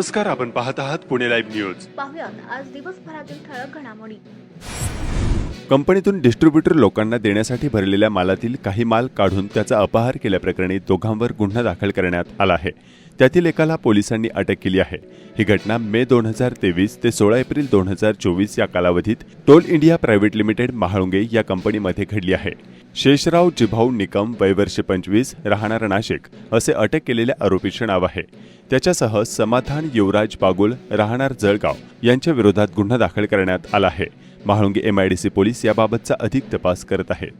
नमस्कार आपण पाहत आहात पुणे लाईव्ह न्यूज. पाहुयात आज दिवसभरातील ठळक घडामोडी. कंपनीतून डिस्ट्रीब्युटर लोकांना देण्यासाठी भरलेल्या मालातील काही माल काढून त्याचा अपहार केल्याप्रकरणी दोघांवर गुन्हा दाखल करण्यात आला आहे. त्यातील एकाला पोलिसांनी अटक केली आहे. ही घटना मे दोन हजार तेवीस ते सोळा एप्रिल दोन हजार चोवीस या कालावधीत toll India private limited Mahalunge या कंपनीमध्ये घडली आहे. शेषराव जिभाऊ निकम वयवर्ष पंचवीस राहणार नाशिक असे अटक केलेल्या आरोपीचे नाव आहे. त्याच्यासह समाधान युवराज बागुल राहणार जळगाव यांच्या विरोधात गुन्हा दाखल करण्यात आला आहे. महाळुंगे एमआयडीसी पोलीस याबाबतचा अधिक तपास करत आहेत.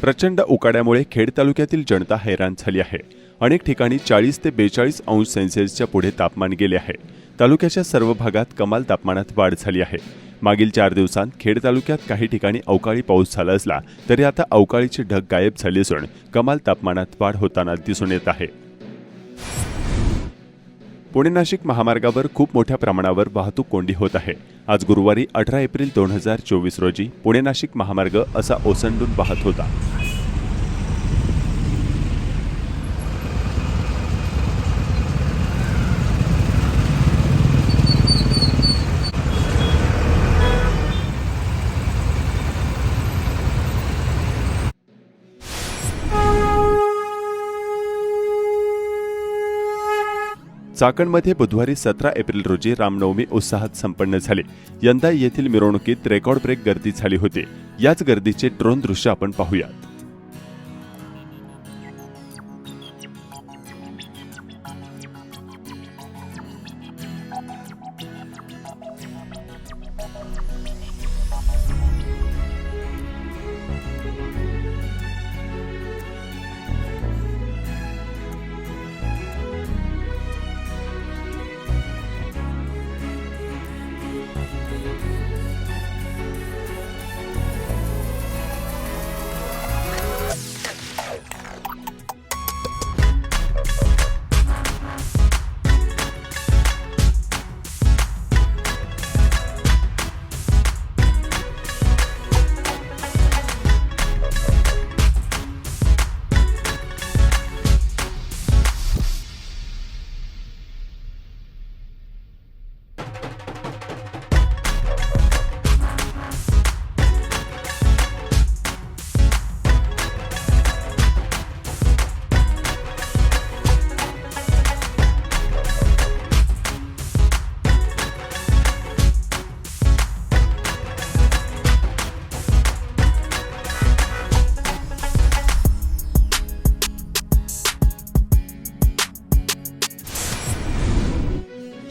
प्रचंड उकाड्यामुळे खेड तालुक्यातील जनता हैराण झाली आहे. अनेक ठिकाणी चाळीस ते बेचाळीस अंश सेल्सिअसच्या पुढे तापमान गेले आहे. तालुक्याच्या सर्व भागात कमाल तापमानात वाढ झाली आहे. मागील चार दिवसांत खेड तालुक्यात काही ठिकाणी अवकाळी पाऊस झाला असला तरी आता अवकाळीचे ढग गायब झाले असून कमाल तापमानात वाढ होताना दिसून येत आहे. पुणे नाशिक महामार्गावर खूप मोठ्या प्रमाणावर वाहतूक कोंडी होत आहे. आज गुरुवारी अठरा एप्रिल दोन हजार चोवीस रोजी पुणे नाशिक महामार्ग असा ओसंडून वाहत होता. चाकणमध्ये बुधवारी सतरा एप्रिल रोजी रामनवमी उत्साहात संपन्न झाली. यंदा येथील मिरवणुकीत रेकॉर्ड ब्रेक गर्दी झाली होती. याच गर्दीचे ड्रोन दृश्य आपण पाहूयात.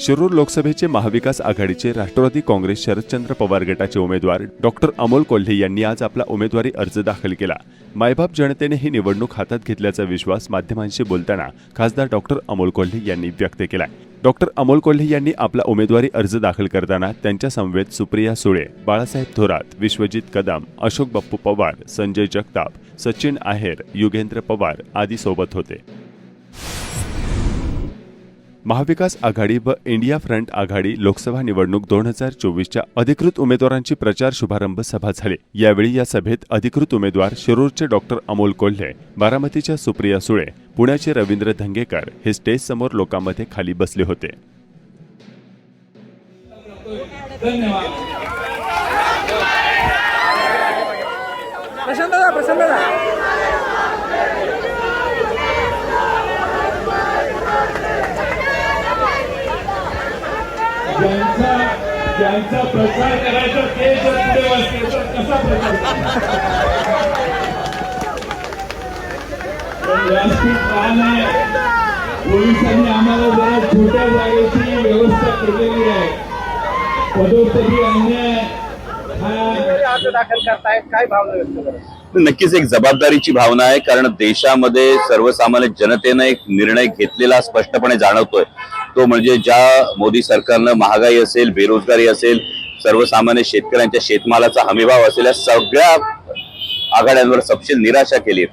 शिरूर लोकसभेचे महाविकास आघाडीचे राष्ट्रवादी काँग्रेस शरदचंद्र पवार गटाचे उमेदवार डॉक्टर अमोल कोल्हे यांनी आज आपला उमेदवारी अर्ज दाखल केला. मायबाप जनतेने ही निवडणूक हातात घेतल्याचा विश्वास माध्यमांशी बोलताना खासदार डॉक्टर अमोल कोल्हे यांनी व्यक्त केलाय. डॉक्टर अमोल कोल्हे यांनी आपला उमेदवारी अर्ज दाखल करताना त्यांच्या समवेत सुप्रिया सुळे बाळासाहेब थोरात विश्वजित कदम अशोक बाप्पू पवार संजय जगताप सचिन आहेर युगेंद्र पवार आदी सोबत होते. महाविकास आघाडी व इंडिया फ्रंट आघाडी लोकसभा निवडणूक दोन हजार चोवीसच्या अधिकृत उमेदवारांची प्रचार शुभारंभ सभा झाली. यावेळी या सभेत अधिकृत उमेदवार शिरूरचे डॉक्टर अमोल कोल्हे बारामतीच्या सुप्रिया सुळे पुण्याचे रवींद्र धंगेकर हे स्टेज समोर लोकांमध्ये खाली बसले होते. प्रसन्न दादा प्रशांत दादा ज्यांचा ज्यांचा प्रसार करायचा ते जर पुढे बसले तर कसा प्रसार व्यासपीठ लहान आहे पोलिसांनी आम्हाला जरा छोट्या जागेची व्यवस्था केलेली आहे. पदोपदी अन्याय हा दाखल करतायत काय भावना व्यक्त करत नक्कीच एक जबाबदारीची भावना आहे कारण देशामध्ये सर्वसामान्य जनतेनं एक निर्णय घेतलेला स्पष्टपणे जाणवतोय. तो म्हणजे ज्या मोदी सरकारनं महागाई असेल बेरोजगारी असेल सर्वसामान्य शेतकऱ्यांच्या शेतमालाचा हमीभाव असेल या सगळ्या आघाड्यांवर सपशेल निराशा केली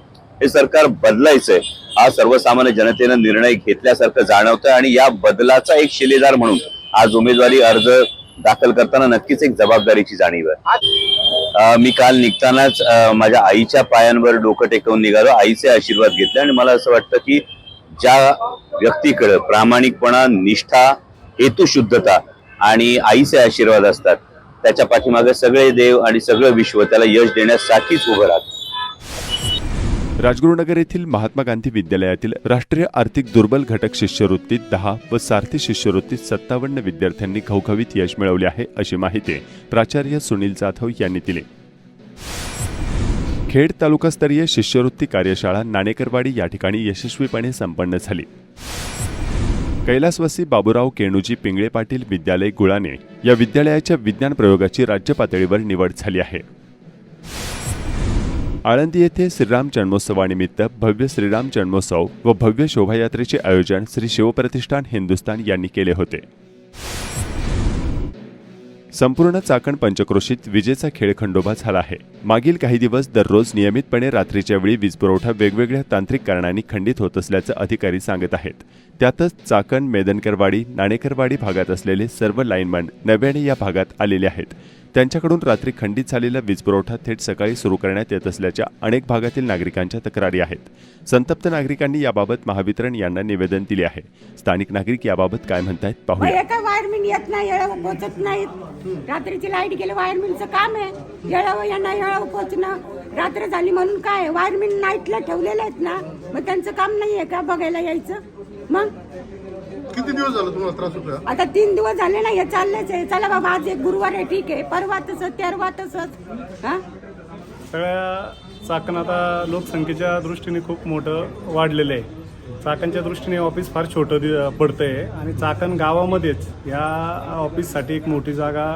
हे सरकार बदलायचंय. हा सर्वसामान्य जनतेनं निर्णय घेतल्यासारखं जाणवतंय आणि या बदलाचा एक शिलेदार म्हणून आज उमेदवारी अर्ज दाखल करताना नक्कीच एक जबाबदारीची जाणीव आहे. मी काल निघतानाच माझ्या आईच्या पायांवर डोकं टेकवून निघालो. आईचे आशीर्वाद घेतले आणि मला असं वाटतं की ज्या व्यक्तीकडं प्रामाणिकपणा निष्ठा हेतुशुद्धता आणि आईचे आशीर्वाद असतात त्याच्या पाठीमागे सगळे देव आणि सगळं विश्व त्याला यश देण्यासाठीच उभं राहतं. राजगुरुनगर येथील महात्मा गांधी विद्यालयातील राष्ट्रीय आर्थिक दुर्बल घटक शिष्यवृत्तीत दहा व सारथी शिष्यवृत्तीत सत्तावन्न विद्यार्थ्यांनी घवघवीत यश मिळवले आहे अशी माहिती प्राचार्य सुनील जाधव यांनी दिली. खेड तालुकास्तरीय शिष्यवृत्ती कार्यशाळा नाणेकरवाडी या ठिकाणी यशस्वीपणे संपन्न झाली. कैलासवासी बाबूराव केणूजी पिंगळे पाटील विद्यालय गुळाने या विद्यालयाच्या विज्ञान प्रयोगाची राज्य पातळीवर निवड झाली आहे. आळंदी येथे श्रीराम जन्मोत्सवानिमित्त भव्य श्रीराम जन्मोत्सव व भव्य शोभायात्रेचे आयोजन श्री शिवप्रतिष्ठान हिंदुस्तान यांनी केले होते. संपूर्ण चाकण पंचक्रोशीत विजेचा खेळ खंडोबा झाला आहे. मागील काही दिवस दररोज नियमितपणे रात्रीच्या वेळी वीजपुरवठा वेगवेगळ्या तांत्रिक कारणांनी खंडित होत असल्याचं अधिकारी सांगत आहेत. त्यातच चाकण मेदनकरवाडी नाणेकरवाडी भागात असलेले सर्व लाईनमन नव्याने या भागात आलेले आहेत. त्यांच्याकडून रात्री खंडित झालेला वीजपुरवठा थेट सकाळी सुरू करण्यात येत असल्याच्या अनेक भागातील नागरिकांच्या तक्रारी आहेत. संतप्त नागरिकांनी याबाबत महावितरण यांना निवेदन दिले आहे. स्थानिक नागरिक याबाबत काय म्हणतायत मग पाहूया एका वायरमॅन येत नाही येळावं पोहोचत नाहीत. रात्रीची लाइट गेली वायरमॅनचं काम आहे. येळावं यांना येळावं पोहोचणं. रात्र झाली म्हणून काय? वायरमॅन नाईटला ठेवलेले आहेत ना? मग त्यांचं काम नाही आहे का बघायला यायचं? मग? किती दिवस झाला तुम्हाला त्रास होतोय? आता तीन दिवस झाले ना हे चाललेच आहे. चला बाबा आज एक गुरुवार आहे ठीक आहे. परवा तसंच तेरवा तसंच हा? सगळ्या चाकण आता लोकसंख्येच्या दृष्टीने खूप मोठं वाढलेलं आहे. चाकणच्या दृष्टीने ऑफिस फार छोटं दि पडतं आहे आणि चाकण गावामध्येच या ऑफिससाठी एक मोठी जागा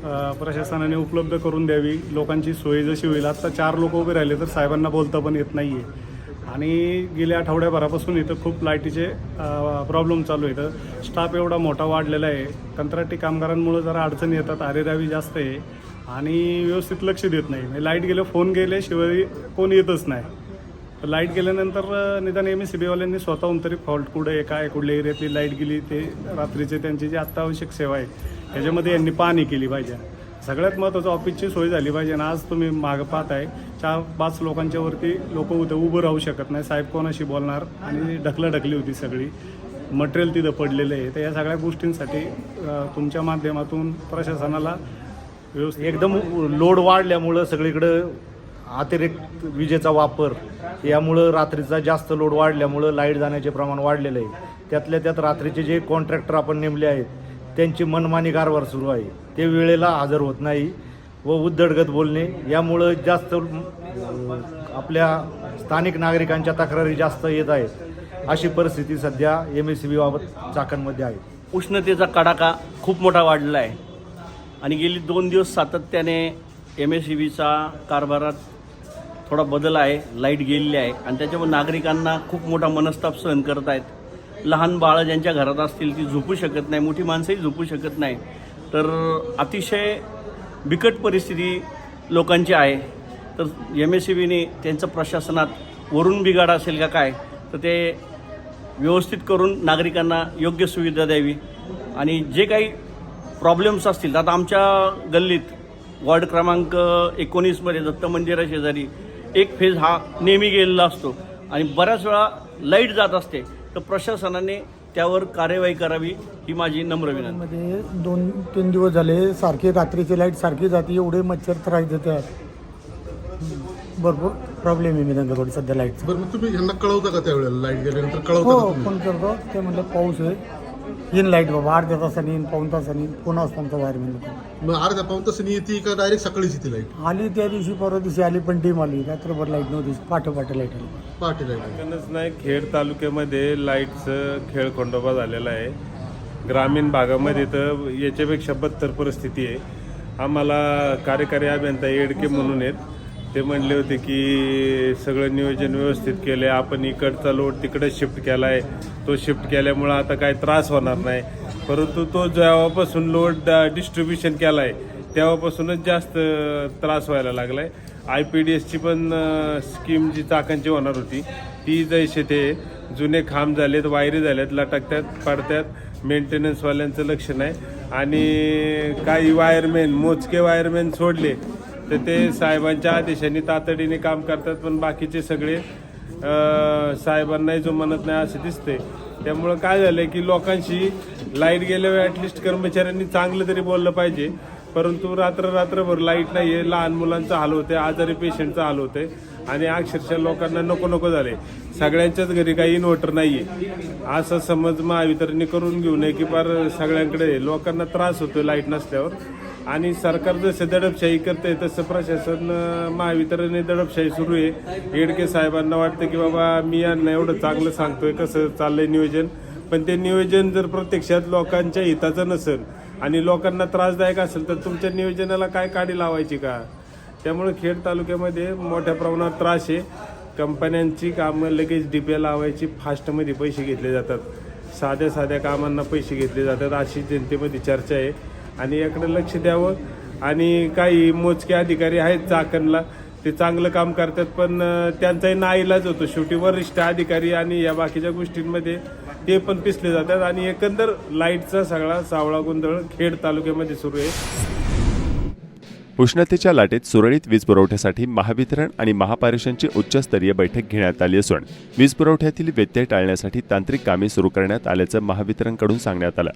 अ, प्रशासनाने उपलब्ध करून द्यावी. लोकांची सोय जशी होईल. आत्ता चार लोक उभे राहिले तर साहेबांना बोलता पण येत नाही आहे आणि गेल्या आठवड्याभरापासून इथं खूप लाईटीचे प्रॉब्लेम चालू आहे तर स्टाफ एवढा मोठा वाढलेला आहे. कंत्राटी कामगारांमुळे जरा अडचणी येतात आरेरावी जास्त आहे. आणि व्यवस्थित लक्ष देत नाही. म्हणजे लाइट गेलं फोन गेल्याशिवाय कोण येतच नाही. लाइट गेल्यानंतर निदान एम एस सी बीवाल्यांनी स्वतःहून तरी फॉल्ट कुठे आहे काय कुठल्या एरियातली लाइट गेली ते रात्रीचे त्यांची जी अत्यावश्यक सेवा आहे त्याच्यामध्ये यांनी पाहणी केली पाहिजे. सगळ्यात महत्त्वाचं ऑफिसची सोय झाली पाहिजे. आणि आज तुम्ही मागं पाहताय चार पाच लोकांच्या वरती लोक उद्या उभं राहू शकत नाही. साहेब कोणाशी बोलणार? आणि ढकलाढकली होती सगळी. मटेरियल तिथं पडलेलं आहे. तर या सगळ्या गोष्टींसाठी तुमच्या माध्यमातून प्रशासनाला व्यवस्थित एकदम लोड वाढल्यामुळं सगळीकडं अतिरिक्त विजेचा वापर यामुळं रात्रीचा जास्त लोड वाढल्यामुळं लाइट जाण्याचे प्रमाण वाढलेलं आहे. त्यातल्या त्यात रात्रीचे जे कॉन्ट्रॅक्टर आपण नेमले आहेत त्यांची मनमानी कारभार सुरू आहे. ते वेळेला हजर होत नाही. व उद्धडगत बोलणे. यामुळं जास्त आपल्या स्थानिक नागरिकांच्या तक्रारी जास्त येत आहेत. अशी परिस्थिती सध्या एम एस सी बी बाबत चाकणमध्ये आहे. उष्णतेचा कडाका खूप मोठा वाढलेला आहे. आणि गेली दोन दिवस सातत्याने एम एस सी बीचा कारभारात थोडा बदल आहे लाइट गेलेली आहे. आणि त्याच्यामुळे नागरिकांना खूप मोठा मनस्ताप सहन करत आहेत. लहान बाळं ज्यांच्या घरात असतील ती झोपू शकत नाही मोठी माणसंही झोपू शकत नाही. तर अतिशय बिकट परिस्थिती लोकांची आहे. तर एम एस सी बीने त्यांचं प्रशासनात वरून बिघाड असेल का काय तर ते व्यवस्थित करून नागरिकांना योग्य सुविधा द्यावी. आणि जे काही प्रॉब्लेम्स असतील आता आमच्या गल्लीत वॉर्ड क्रमांक एकोणीसमध्ये दत्त मंदिरा शेजारी एक फेज हा नेहमी गेलेला असतो. आणि बऱ्याच वेळा लाइट जात असते. तर प्रशासनाने त्यावर कार्यवाही करावी ही माझी नम्र विनंती. मध्ये दोन तीन दिवस झाले सारखी रात्रीची लाइट सारखी जाते एवढे मच्छर त्रास देतात. भरपूर प्रॉब्लेम आहे मी सध्या लाईटचा बरं मग तुम्ही यांना कळवता का त्यावेळेला? लाइट गेल्यानंतर हो कळवता का तुम्ही? फोन करतो. ते म्हणलं पाऊस आहे. येईन लाइट बाबा अर्ध्या तासाने येईन पाऊन तासाने येईन. पुन्हा असतो आमचा वायरमॅन लोक मग अर्ध्या पाऊन तासाने येते का डायरेक्ट सकाळीच येते लाइट? आली त्या दिवशी परवा दिवशी आली पण टीम आली. रात्रभर लाइट नव्हती. पाठं पाठं लाइट आली. पहाटे लाइट एकच नाही खेड तालुक्यामध्ये लाईटचं खेळखंडोबा झालेला आहे. ग्रामीण भागामध्ये तर याच्यापेक्षा बदतर परिस्थिती आहे. आम्हाला कार्यकारी अभियंता येडके म्हणून आहेत. ते म्हणले होते की सगळं नियोजन व्यवस्थित केलं आहे आपण इकडचा लोड तिकडे शिफ्ट केला आहे तो शिफ्ट केल्यामुळं आता काय त्रास होणार नाही. परंतु तो जेव्हापासून लोड डिस्ट्रीब्युशन केला आहे तेव्हापासूनच जास्त त्रास व्हायला लागला आहे आय पी डी एसची पण स्कीम जी चाकांची होणार होती ती जैसे ते जुने खांब झालेत वायरी झाल्यात लटकत्यात पडत्यात मेंटेनन्सवाल्यांचं लक्ष नाही. आणि काही वायरमॅन मोजके वायरमॅन सोडले तर ते साहेबांच्या आदेशाने तातडीने काम करतात पण बाकीचे सगळे साहेबांनाही जो म्हणत नाही असे दिसते त्यामुळं काय झालंय की लोकांशी लाइट गेल्यावर ॲटलिस्ट कर्मचाऱ्यांनी चांगलं तरी बोललं पाहिजे. परंतु रात्र रात्रभर लाइट नाही आहे लहान मुलांचं हाल होते आजारी पेशंटचं हाल होते आणि अक्षरशः लोकांना नको नको झाले सगळ्यांच्याच घरी काही इन्व्हर्टर नाही आहे असा समज महावितरणी करून घेऊ नये की फार सगळ्यांकडे लोकांना त्रास होतो लाइट नसल्यावर. आणि सरकार जसं दडपशाही करते तसं प्रशासन महावितरणने दडपशाही सुरू आहे. येडके साहेबांना वाटतं की बाबा मी यांना एवढं चांगलं सांगतोय कसं चाललंय नियोजन. पण ते नियोजन जर प्रत्यक्षात लोकांच्या हिताचं नसेल आणि लोकांना त्रासदायक असेल तर तुमच्या नियोजनाला काय काडी लावायची का? त्यामुळे खेड तालुक्यामध्ये मोठ्या प्रमाणात त्रास आहे. कंपन्यांची कामं लगेच डिप्या लावायची फास्टमध्ये पैसे घेतले जातात. साध्या साध्या कामांना पैसे घेतले जातात अशी जनतेमध्ये चर्चा आहे. आणि याकडे लक्ष द्यावं. आणि काही मोजके अधिकारी आहेत चाकणला ते चांगलं काम करतात पण त्यांचाही नाईलाज होतो. शेवटी वरिष्ठ अधिकारी आणि या बाकीच्या गोष्टींमध्ये ते पण पिसले जातात. आणि एकंदर लाईटचा सगळा सावळा गोंधळ खेड तालुक्यामध्ये सुरू आहे. उष्णतेच्या लाटेत सुरळीत वीज पुरवठ्यासाठी महावितरण आणि महापारेषणची उच्चस्तरीय बैठक घेण्यात आली असून वीज पुरवठ्यातील व्यत्यय टाळण्यासाठी तांत्रिक कामे सुरू करण्यात आल्याचं महावितरणकडून सांगण्यात आलं.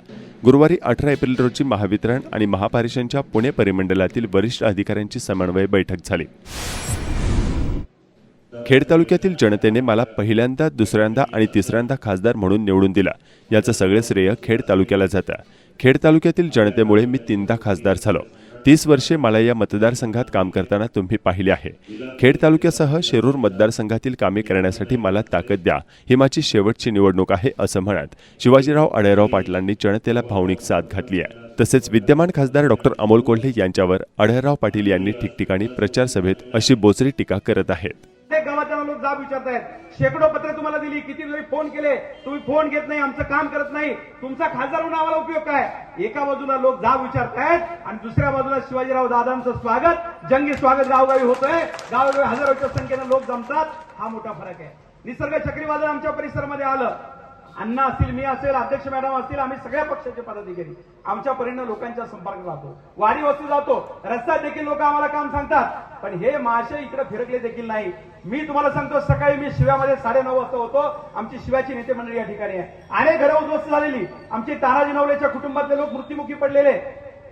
गुरुवारी अठरा एप्रिल रोजी महावितरण आणि महापारेषणच्या पुणे परिमंडलातील वरिष्ठ अधिकाऱ्यांची समन्वय बैठक झाली. खेड तालुक्यातील जनतेने मला पहिल्यांदा दुसऱ्यांदा आणि तिसऱ्यांदा खासदार म्हणून निवडून दिला. याचं सगळे श्रेय खेड तालुक्याला जातं. खेड तालुक्यातील जनतेमुळे मी तीनदा खासदार झालो. तीस वर्षे मला या मतदारसंघात काम करताना तुम्ही पाहिले आहे. खेड तालुक्यासह शिरूर मतदारसंघातील कामे करण्यासाठी मला ताकद द्या. ही माझी शेवटची निवडणूक आहे असं म्हणत शिवाजीराव अडेराव पाटलांनी जनतेला भावनिक साथ घातली आहे. तसेच विद्यमान खासदार डॉक्टर अमोल कोल्हे यांच्यावर अडयराव पाटील यांनी ठिकठिकाणी प्रचार सभेत अशी बोचरी टीका करत आहेत. प्रत्येक गावाच्या लोक जाब विचारतायत. शेकडो पत्र तुम्हाला दिली किती वेळी फोन केले तुम्ही फोन घेत नाही आमचं काम करत नाही. तुमचा खासदार म्हणून आम्हाला उपयोग काय? एका बाजूला लोक जाब विचारतायत आणि दुसऱ्या बाजूला शिवाजीराव दादांचं स्वागत. जंगी स्वागत गावगावी होतंय. गावगावी हजारोच्या संख्येनं लोक जमतात. हा मोठा फरक आहे. निसर्ग चक्रीवादळ आमच्या परिसरामध्ये आलं. अण्णा असतील मी असेल अध्यक्ष मॅडम असतील आम्ही सगळ्या पक्षाचे पदाधिकारी. आमच्या परीनं लोकांच्या संपर्कात राहतो. वारी वस्तू जातो. रस्त्यात देखील लोक आम्हाला काम सांगतात. पण हे मासे इकडे फिरकले देखील नाही. मी तुम्हाला सांगतो सकाळी मी शिव्यामध्ये साडेनऊ वाजता होतो. आमची शिव्याची नेते मंडळी या ठिकाणी आहे. अनेक घरं उद्ध्वस्त झालेली. आमची तानाजी नवलेच्या कुटुंबातले लोक मृत्युमुखी पडलेले.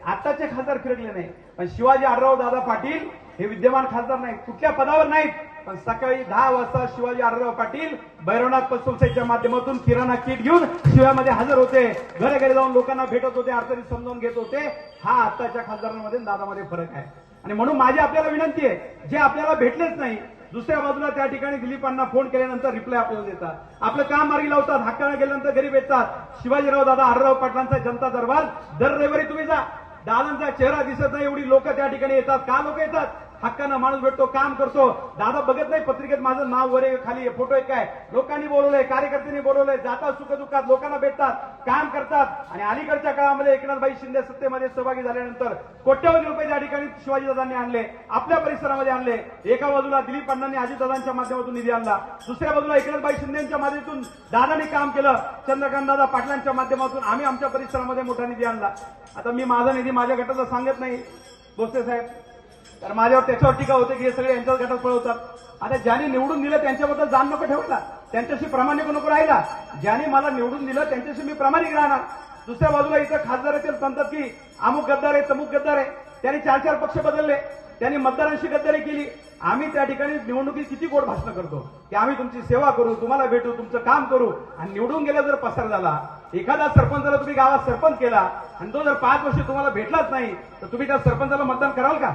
आताचे खासदार फिरकले नाही. पण शिवाजी आढराव दादा पाटील हे विद्यमान खासदार नाहीत. कुठल्या पदावर नाहीत. पण सकाळी दहा वाजता शिवाजी आरराव पाटील भैरवनाथ पतसंस्थेच्या माध्यमातून किराणा किट घेऊन शिव्यामध्ये हजर होते. घरोघरी जाऊन लोकांना भेटत होते अडचणी समजावून घेत होते. हा आताच्या खासदारांमध्ये दादामध्ये फरक आहे. आणि म्हणून माझी आपल्याला विनंती आहे जे आपल्याला भेटलेच नाही दुसऱ्या बाजूला त्या ठिकाणी दिलीपांना फोन केल्यानंतर रिप्लाय आपल्याला देतात. आपलं काम मार्गी लावतात हक्कानं गेल्यानंतर गरीब येतात शिवाजीराव दादा हरराव पाटलांचा जनता दरबार दर रविवारी तुम्ही जा. दादांचा चेहरा दिसत नाही एवढी लोक त्या ठिकाणी येतात. का लोक येतात? हक्कानं माणूस भेटतो काम करतो. दादा बघत नाही पत्रिकेत माझं नाव वरे खाली फोटो आहे काय? लोकांनी बोलवलंय कार्यकर्त्यांनी बोलवलंय जातात सुखदुःखात लोकांना भेटतात काम करतात. आणि अलीकडच्या काळामध्ये एकनाथभाई शिंदे सत्तेमध्ये सहभागी झाल्यानंतर कोट्यवधी रुपये त्या ठिकाणी शिवाजीदादांनी आणले आपल्या परिसरामध्ये आणले. एका बाजूला दिलीप अण्णांनी अजितदादांच्या माध्यमातून निधी आणला. दुसऱ्या बाजूला एकनाथभाई शिंदेच्या माध्यमातून दादांनी काम केलं. चंद्रकांतदादा पाटलांच्या माध्यमातून आम्ही आमच्या परिसरामध्ये मोठा निधी आणला. आता मी माझा निधी माझ्या गटाचा सांगत नाही. भोसले साहेब तर माझ्यावर त्याच्यावर टीका होते की हे सगळे यांच्याच गटात पळवतात. आता ज्यांनी निवडून दिलं त्यांच्याबद्दल जाण नको ठेवायला त्यांच्याशी प्रामाणिक नको राहिला ज्यांनी मला निवडून दिलं त्यांच्याशी मी प्रामाणिक राहणार. दुसऱ्या बाजूला इथं खासदार येतील म्हणतात की अमुक गद्दार आहे तमुक गद्दार आहे. त्यांनी चार चार पक्ष बदलले. त्यांनी मतदारांशी गद्दारी केली. आम्ही त्या ठिकाणी निवडणुकीत किती गोड भाषण करतो की आम्ही तुमची सेवा करू तुम्हाला भेटू तुमचं काम करू. आणि निवडून गेला जर पसार झाला एखादा सरपंचाला तुम्ही गावात सरपंच केला आणि तो जर पाच वर्ष तुम्हाला भेटलाच नाही तर तुम्ही त्या सरपंचाला मतदान कराल का?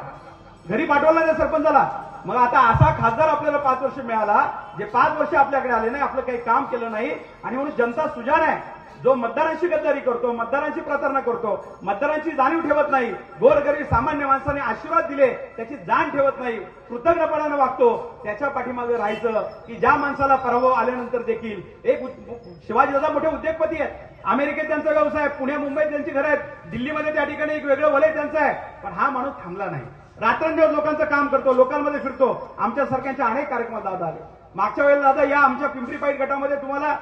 घरी पाठवला नाही सरपंचाला. मग आता असा खासदार आपल्याला पाच वर्ष मिळाला जे पाच वर्ष आपल्याकडे आले नाही आपलं काही काम केलं नाही. आणि म्हणून जनता सुजान आहे. जो मतदारांशी गद्दारी करतो मतदारांची प्रतारणा करतो मतदारांची जाणीव ठेवत नाही. गोरगरीब सामान्य माणसाने आशीर्वाद दिले त्याची जाण ठेवत नाही. कृतज्ञपणानं वागतो. त्याच्या पाठीमागे राहायचं की ज्या माणसाला पराभव आल्यानंतर देखील. एक शिवाजी दादा मोठे उद्योगपती आहेत. अमेरिकेत त्यांचा व्यवसाय पुणे मुंबईत त्यांची घरं आहेत. दिल्लीमध्ये त्या ठिकाणी एक वेगळं वलय त्यांचं आहे. पण हा माणूस थांबला नाही. रात्रंदिवस लोकांचं काम करतो लोकांमध्ये फिरतो. आमच्या सारख्यांच्या अनेक कार्यक्रमात दादा आले. मागच्या वेळेला दादा या आमच्या पिंपरी पाईट गटामध्ये तुम्हाला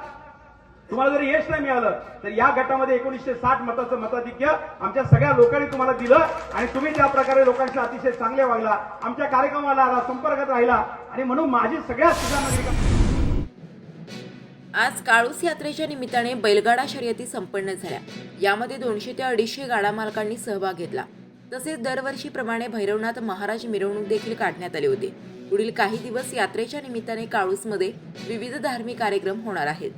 तुम्हाला जर यश नाही मिळालं तर या गटामध्ये एकोणीसशे साठ मताचं मताधिक्य आमच्या सगळ्या लोकांनी तुम्हाला दिलं आणि तुम्ही त्या प्रकारे लोकांशी अतिशय चांगले वागला आमच्या कार्यक्रमाला आला संपर्कात राहिला आणि म्हणून माझी सगळ्या सुद्धा नागरिकांना आज काळूस यात्रेच्या निमित्ताने बैलगाडा शर्यती संपन्न झाल्या. यामध्ये दोनशे ते अडीचशे गाडा मालकांनी सहभाग घेतला. तसेच दरवर्षीप्रमाणे भैरवनाथ महाराज मिरवणूक देखील काढण्यात आले होते. पुढील काही दिवस यात्रेच्या निमित्ताने काळूसमध्ये विविध धार्मिक कार्यक्रम होणार आहेत.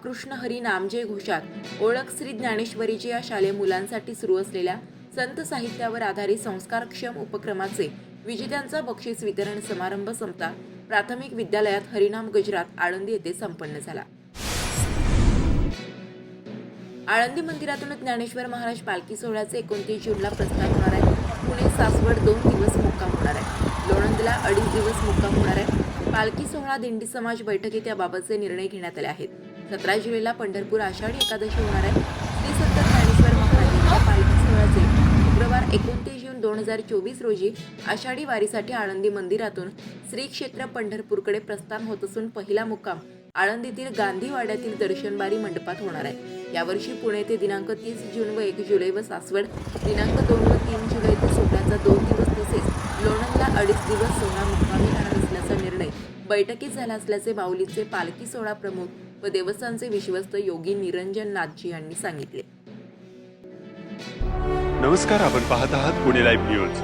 रामकृष्ण हरी नामजय घोषात ओळख श्री ज्ञानेश्वरीची या शालेय मुलांसाठी सुरू असलेल्या संत साहित्यावर आधारित संस्कारक्षम उपक्रमाचे विजेत्यांचा बक्षीस वितरण समारंभ संपता. प्राथमिक विद्यालयात हरिनाम गजरात आळंदी येथे संपन्न झाला. आळंदी मंदिरातून ज्ञानेश्वर महाराज पालखी सोहळ्याचे एकोणतीस जूनला प्रस्थान होणार आहे. पुणे सासवड दोन दिवस मुक्काम होणार आहे. लोणंदला अडीच दिवस मुक्काम होणार आहे. पालखी सोहळा दिंडी समाज बैठकीत याबाबतचे निर्णय घेण्यात आले आहेत. सतरा जुलैला पंढरपूर आषाढी एकादशी होणार आहे. श्री संत ज्ञानेश्वर महाराजांच्या पालखी सोहळ्याचे शुक्रवार एकोणतीस जून दोन हजार चोवीस रोजी आषाढी वारीसाठी आळंदी मंदिरातून श्री क्षेत्र पंढरपूरकडे प्रस्थान होत असून पहिला मुक्काम आळंदीतील गांधीवाड्यातील दर्शनबारी मंडपात होणार आहे. यावर्षी पुणे ते दिनांक तीस जून व एक जुलै व सासवड दिनांक दोन व तीन जुलै ते सोहळ्याचा दोन दिवस तसेच लोणंदला अडीच दिवस सोहळा मुक्कामी राहणार असल्याचा निर्णय बैठकीत झाला असल्याचे माऊलीचे पालखी सोहळा प्रमुख व देवस्थानचे विश्वस्त योगी निरंजन नाथजी यांनी सांगितले. नमस्कार आपण पाहत आहात पुणे लाईव्ह न्यूज